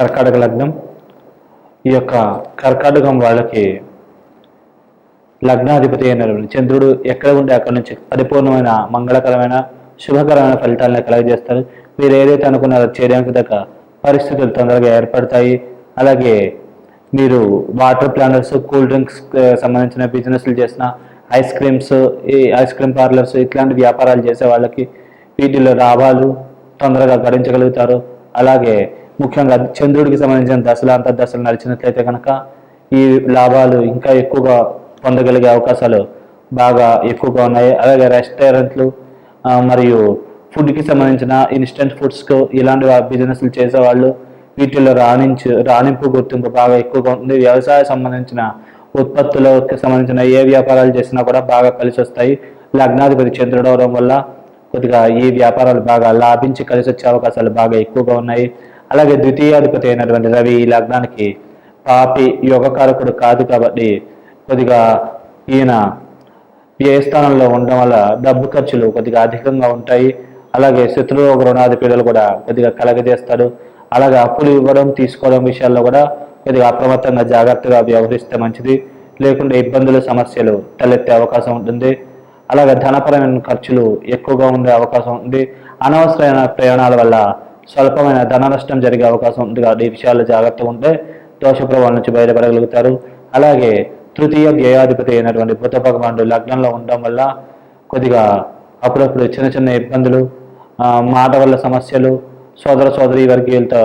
కర్కాటక లగ్నం. ఈ యొక్క కర్కాటకం వాళ్ళకి లగ్నాధిపతి అయినటువంటి చంద్రుడు ఎక్కడ ఉంటే అక్కడ నుంచి పరిపూర్ణమైన మంగళకరమైన శుభకరమైన ఫలితాలను కలగజేస్తారు. మీరు ఏదైతే అనుకున్నారో చేయడానికి దగ్గర పరిస్థితులు తొందరగా ఏర్పడతాయి. అలాగే మీరు వాటర్ ప్లానర్స్ కూల్ డ్రింక్స్ సంబంధించిన బిజినెస్లు చేసిన ఐస్ క్రీమ్స్ ఈ ఐస్ క్రీమ్ పార్లర్స్ ఇట్లాంటి వ్యాపారాలు చేసే వాళ్ళకి వీటిలో లాభాలు తొందరగా గడించగలుగుతారు. అలాగే ముఖ్యంగా చంద్రుడికి సంబంధించిన దశలు అంత దశలు నడిచినట్లయితే కనుక ఈ లాభాలు ఇంకా ఎక్కువగా పొందగలిగే అవకాశాలు బాగా ఎక్కువగా ఉన్నాయి. అలాగే రెస్టారెంట్లు మరియు ఫుడ్కి సంబంధించిన ఇన్స్టెంట్ ఫుడ్స్కు ఇలాంటి బిజినెస్లు చేసేవాళ్ళు వీటిల్లో రాణించు రాణింపు గుర్తింపు బాగా ఎక్కువగా ఉంది. వ్యవసాయ సంబంధించిన ఉత్పత్తులకు సంబంధించిన ఏ వ్యాపారాలు చేసినా కూడా బాగా కలిసి వస్తాయి లగ్నాధిపతి చంద్రుడు అవడం వల్ల కొద్దిగా ఈ వ్యాపారాలు బాగా లాభించి కలిసి వచ్చే అవకాశాలు బాగా ఎక్కువగా ఉన్నాయి. అలాగే ద్వితీయాధిపతి అయినటువంటి రవి ఈ లగ్నానికి పాపి యోగకారకుడు కాదు కాబట్టి కొద్దిగా ఈయన వ్యయస్థానంలో స్థానంలో ఉండడం వల్ల డబ్బు ఖర్చులు కొద్దిగా అధికంగా ఉంటాయి. అలాగే శత్రురోగ రుణాది పిల్లలు కూడా కొద్దిగా కలగజేస్తాడు. అలాగే అప్పులు ఇవ్వడం తీసుకోవడం విషయాల్లో కూడా కొద్దిగా అప్రమత్తంగా జాగ్రత్తగా వ్యవహరిస్తే మంచిది. లేకుంటే ఇబ్బందులు సమస్యలు తలెత్తే అవకాశం ఉంటుంది. అలాగే ధనపరమైన ఖర్చులు ఎక్కువగా ఉండే అవకాశం ఉంది అనవసరమైన ప్రయాణాల వల్ల స్వల్పమైన ధన నష్టం జరిగే అవకాశం ఉంది కాబట్టి ఈ విషయాల్లో జాగ్రత్తగా ఉంటే దోష ప్రభావం నుంచి బయటపడగలుగుతారు. అలాగే తృతీయ వ్యయాధిపతి అయినటువంటి బుద్ధ భగవానుడు లగ్నంలో ఉండడం వల్ల కొద్దిగా అప్పుడప్పుడు చిన్న చిన్న ఇబ్బందులు మాట వల్ల సమస్యలు సోదర సోదరి వర్గీయులతో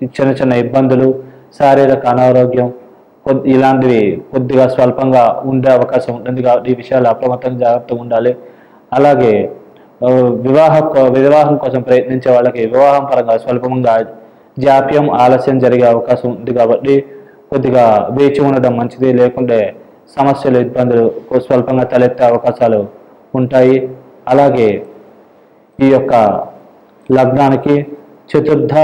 చిన్న చిన్న ఇబ్బందులు శారీరక అనారోగ్యం కొద్ది ఇలాంటివి కొద్దిగా స్వల్పంగా ఉండే అవకాశం ఉంటుంది కాబట్టి ఈ విషయాలు అప్రమత్తంగా జాగ్రత్తగా ఉండాలి. అలాగే వివాహ వివాహం కోసం ప్రయత్నించే వాళ్ళకి వివాహం పరంగా స్వల్పంగా జాప్యం ఆలస్యం జరిగే అవకాశం ఉంది కాబట్టి కొద్దిగా వేచి ఉండడం మంచిది. లేకుంటే సమస్యలు ఇబ్బందులు స్వల్పంగా తలెత్తే అవకాశాలు ఉంటాయి. అలాగే ఈ యొక్క లగ్నానికి చతుర్థ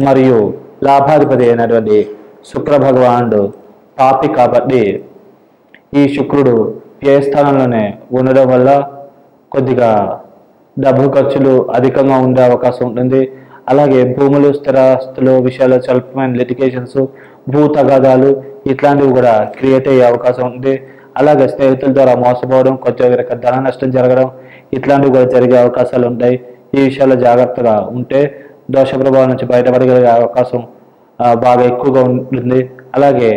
మరియు లాభాధిపతి అయినటువంటి శుక్ర భగవానుడు పాపి కాబట్టి ఈ శుక్రుడు ఏ స్థానంలోనే ఉండడం వల్ల కొద్దిగా డబ్బు ఖర్చులు అధికంగా ఉండే అవకాశం ఉంటుంది. అలాగే భూములు స్థిరాస్తులు విషయాల్లో స్వల్పమైన లిటికేషన్స్ భూ తగాదాలు ఇట్లాంటివి కూడా క్రియేట్ అయ్యే అవకాశం ఉంది. అలాగే స్నేహితుల ద్వారా మోసపోవడం కొంచెం ధన నష్టం జరగడం ఇట్లాంటివి కూడా జరిగే అవకాశాలు ఉంటాయి. ఈ విషయాల్లో జాగ్రత్తగా ఉంటే దోష ప్రభావం నుంచి బయటపడగలిగే అవకాశం బాగా ఎక్కువగా ఉంటుంది. అలాగే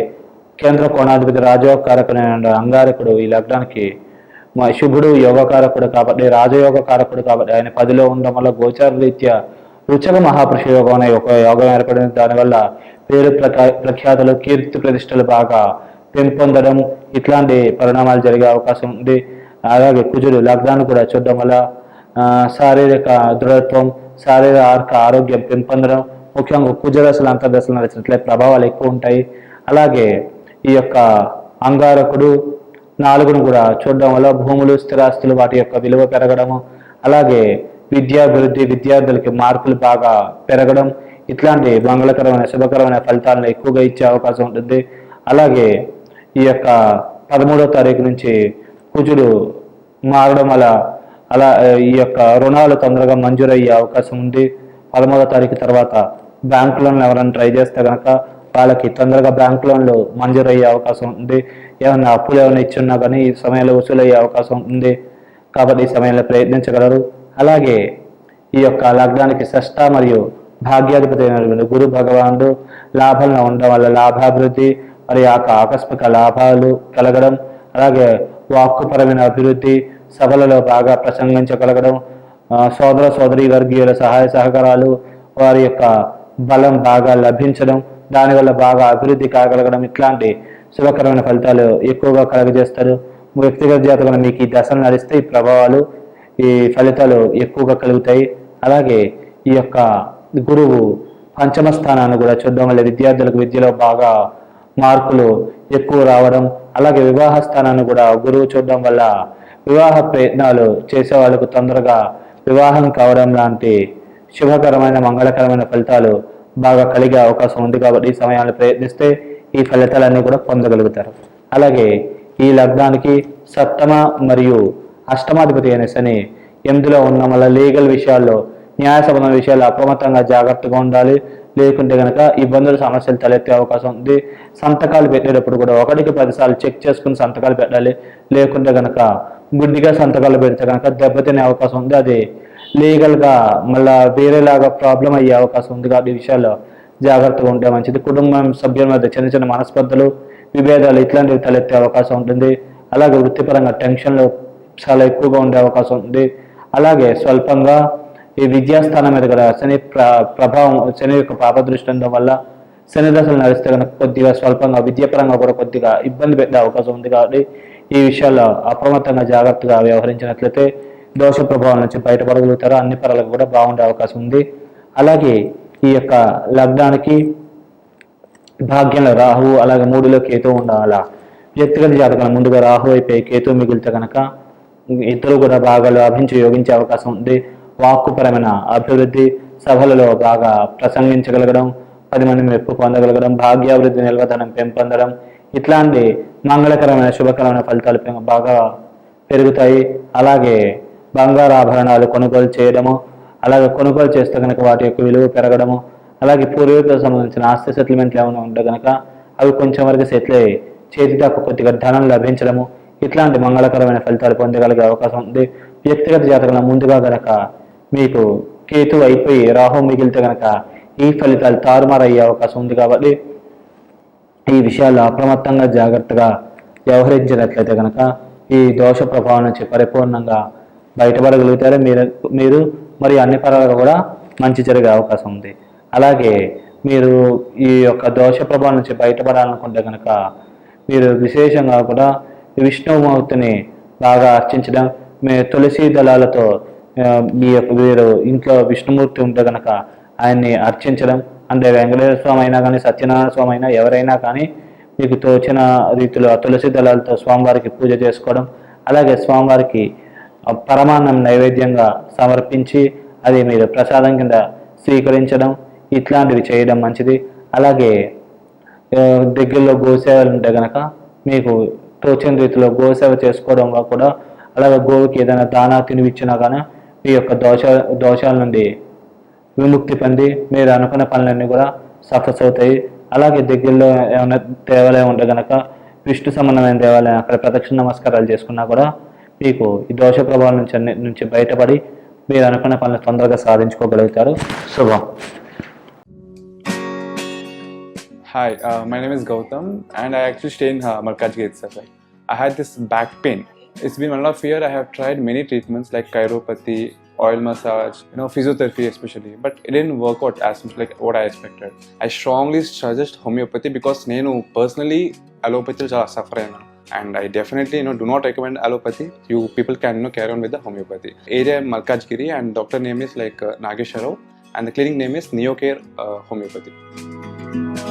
కేంద్ర కోణాధిపతి రాజయోగకారకుడైన అంగారకుడు ఈ లగ్నానికి మా శుభుడు యోగకారకుడు కాబట్టి రాజయోగ కారకుడు కాబట్టి ఆయన పదిలో ఉండడం వల్ల గోచార రీత్యా రుచక మహాపురుష యోగం అనే ఒక యోగం ఏర్పడింది. దానివల్ల పేరు ప్రకా ప్రఖ్యాతలు కీర్తి ప్రతిష్టలు బాగా పెంపొందడం ఇట్లాంటి పరిణామాలు జరిగే అవకాశం ఉంది. అలాగే కుజుడు లగ్నాన్ని కూడా చూడడం వల్ల శారీరక దృఢత్వం శారీరక ఆర్క ఆరోగ్యం పెంపొందడం ముఖ్యంగా కుజదశలు అంతర్దశలు నడిచినట్లే ప్రభావాలు ఎక్కువ ఉంటాయి. అలాగే ఈ యొక్క అంగారకుడు నాలుగును కూడా చూడడం వల్ల భూములు స్థిరాస్తులు వాటి యొక్క విలువ పెరగడము అలాగే విద్యాభివృద్ధి విద్యార్థులకి మార్కులు బాగా పెరగడం ఇట్లాంటి మంగళకరమైన శుభకరమైన ఫలితాలను ఎక్కువగా ఇచ్చే అవకాశం ఉంటుంది. అలాగే ఈ యొక్క పదమూడో తారీఖు నుంచి కుజుడు మారడం వల్ల అలా ఈ యొక్క రుణాలు తొందరగా మంజూరయ్యే అవకాశం ఉంది. పదమూడో తారీఖు తర్వాత బ్యాంకు లోన్లు ఎవరైనా ట్రై చేస్తే కనుక వాళ్ళకి తొందరగా బ్యాంక్ లోన్లు మంజూరయ్యే అవకాశం ఉంది. ఏమైనా అప్పులు ఏమైనా ఇచ్చున్నా కానీ ఈ సమయంలో వసూలయ్యే అవకాశం ఉంది కాబట్టి ఈ సమయంలో ప్రయత్నించగలరు. అలాగే ఈ యొక్క లగ్నానికి షష్ఠ మరియు భాగ్యాధిపతి అయినటువంటి గురు భగవానుడు లాభంలో ఉండడం వల్ల లాభాభివృద్ధి మరి యొక్క ఆకస్మిక లాభాలు కలగడం అలాగే వాక్కుపరమైన అభివృద్ధి సభలలో బాగా ప్రసంగించగలగడం సోదర సోదరి వర్గీయుల సహాయ సహకారాలు వారి యొక్క బలం బాగా లభించడం దానివల్ల బాగా అభివృద్ధి కాగలగడం ఇట్లాంటి శుభకరమైన ఫలితాలు ఎక్కువగా కలుగజేస్తారు. వ్యక్తిగత జాతకంలో మీకు ఈ దశలు నడిస్తే ఈ ప్రభావాలు ఈ ఫలితాలు ఎక్కువగా కలుగుతాయి. అలాగే ఈ యొక్క గురువు పంచమ స్థానాన్ని కూడా చూడడం వల్ల విద్యార్థులకు విద్యలో బాగా మార్కులు ఎక్కువ రావడం అలాగే వివాహ స్థానాన్ని కూడా గురువు చూడడం వల్ల వివాహ ప్రయత్నాలు చేసే వాళ్ళకు తొందరగా వివాహం కావడం లాంటి శుభకరమైన మంగళకరమైన ఫలితాలు బాగా కలిగే అవకాశం ఉంది కాబట్టి ఈ సమయాన్ని ప్రయత్నిస్తే ఈ ఫలితాలన్నీ కూడా పొందగలుగుతారు. అలాగే ఈ లగ్నానికి సప్తమ మరియు అష్టమాధిపతి అయిన శని ఎనిమిదిలో ఉన్న వల్ల లీగల్ విషయాల్లో న్యాయ విషయాలు అప్రమత్తంగా జాగ్రత్తగా ఉండాలి. లేకుంటే కనుక ఇబ్బందులు సమస్యలు తలెత్తే అవకాశం ఉంది. సంతకాలు పెట్టేటప్పుడు కూడా ఒకటికి పదిసార్లు చెక్ చేసుకుని సంతకాలు పెట్టాలి. లేకుంటే కనుక గుడ్డిగా సంతకాలు పెడితే కనుక దెబ్బతినే అవకాశం ఉంది. అది లీగల్గా మళ్ళీ వేరేలాగా ప్రాబ్లం అయ్యే అవకాశం ఉంది కాబట్టి ఈ విషయాల్లో జాగ్రత్తగా ఉంటే మంచిది. కుటుంబం సభ్యుల మధ్య చిన్న చిన్న మనస్పర్ధలు విభేదాలు ఇట్లాంటివి తలెత్తే అవకాశం ఉంటుంది. అలాగే వృత్తిపరంగా టెన్షన్లు చాలా ఎక్కువగా ఉండే అవకాశం ఉంది. అలాగే స్వల్పంగా ఈ విద్యాస్థానం మీద కూడా శని ప్ర ప్రభావం శని యొక్క పాపదృష్టి ఉండడం వల్ల శని దశలు నడిస్తే కనుక కొద్దిగా స్వల్పంగా విద్యాపరంగా కూడా కొద్దిగా ఇబ్బంది పెట్టే అవకాశం ఉంది కాబట్టి ఈ విషయాల్లో అప్రమత్తంగా జాగ్రత్తగా వ్యవహరించినట్లయితే దోష ప్రభావం నుంచి బయటపడగలుగుతారు. అన్ని పరాలకు కూడా బాగుండే అవకాశం ఉంది. అలాగే ఈ యొక్క లగ్నానికి భాగ్యంలో రాహు అలాగే మూడులో కేతు ఉండాల? వ్యక్తిగత జాతకాల. ముందుగా రాహు అయిపోయి కేతు మిగిలితే కనుక ఇద్దరు కూడా బాగా లాభించి యోగించే అవకాశం ఉంది. వాక్కుపరమైన అభివృద్ధి సభలలో బాగా ప్రసంగించగలగడం పది మంది మెప్పు పొందగలగడం భాగ్యాభివృద్ధి నిల్వధనం పెంపొందడం ఇట్లాంటి మంగళకరమైన శుభకరమైన ఫలితాలు బాగా పెరుగుతాయి. అలాగే బంగారు ఆభరణాలు కొనుగోలు చేయడము అలాగే కొనుగోలు చేస్తే కనుక వాటి యొక్క విలువ పెరగడము అలాగే పూర్వీకులకు సంబంధించిన ఆస్తి సెటిల్మెంట్లు ఏమైనా ఉంటే కనుక అవి కొంచెం వరకు సెటిల్ అయ్యి చేతి దాకా కొద్దిగా ధనం లభించడము ఇట్లాంటి మంగళకరమైన ఫలితాలు పొందగలిగే అవకాశం ఉంది. వ్యక్తిగత జాతకంలో ముందుగా గనక మీకు కేతు అయిపోయి రాహు మిగిలితే గనక ఈ ఫలితాలు తారుమారు అయ్యే అవకాశం ఉంది కాబట్టి ఈ విషయాల్లో అప్రమత్తంగా జాగ్రత్తగా వ్యవహరించినట్లయితే కనుక ఈ దోష ప్రభావం నుంచి పరిపూర్ణంగా బయటపడగలుగుతారు. మీరు మీరు మరి అన్ని పరాలుగా కూడా మంచి జరిగే అవకాశం ఉంది. అలాగే మీరు ఈ యొక్క దోష ప్రభావం నుంచి బయటపడాలనుకుంటే కనుక మీరు విశేషంగా కూడా విష్ణుమూర్తిని బాగా అర్చించడం మీ తులసి దళాలతో మీ యొక్క మీరు ఇంట్లో విష్ణుమూర్తి ఉంటే కనుక ఆయన్ని అర్చించడం అంటే వెంకటేశ్వర స్వామి అయినా కానీ సత్యనారాయణ స్వామి అయినా ఎవరైనా కానీ మీకు తోచిన రీతిలో తులసి దళాలతో స్వామివారికి పూజ చేసుకోవడం అలాగే స్వామివారికి పరమాన్నం నైవేద్యంగా సమర్పించి అది మీరు ప్రసాదం కింద స్వీకరించడం ఇట్లాంటివి చేయడం మంచిది. అలాగే దగ్గరలో గోసేవలు ఉంటే గనక మీకు తోచిన రీతిలో గోసేవ చేసుకోవడం కూడా అలాగే గోవుకి ఏదైనా దానా తినిపించినా కానీ మీ యొక్క దోష దోషాల నుండి విముక్తి పొంది మీరు అనుకున్న పనులన్నీ కూడా సక్సెస్ అవుతాయి అలాగే దగ్గరలో ఏమైనా దేవాలయం ఉంటే గనక విష్ణు సంబంధమైన దేవాలయం అక్కడ ప్రదక్షిణ నమస్కారాలు చేసుకున్నా కూడా మీకు ఈ దోష ప్రభావం నుంచి అన్ని- నుంచి బయటపడి మీరు అనుకున్న పనులు తొందరగా సాధించుకోగలుగుతారు శుభం Hi, uh, my name is Gautam, and I actually stay in uh, Markajgi itself. Right? I had this back pain. It's been one and a half year. I have tried many treatments like chiropathy, oil massage, you know, physiotherapy especially, but it didn't work out as much like what I expected. I strongly suggest homeopathy because నేను personally allopathy చాలా suffer అయినా and I definitely you know do not recommend allopathy. You people can you know carry on with the homeopathy. Area Malkajgiri and doctor name is like uh, Nagesharov and the clinic name is Neocare uh, Homeopathy.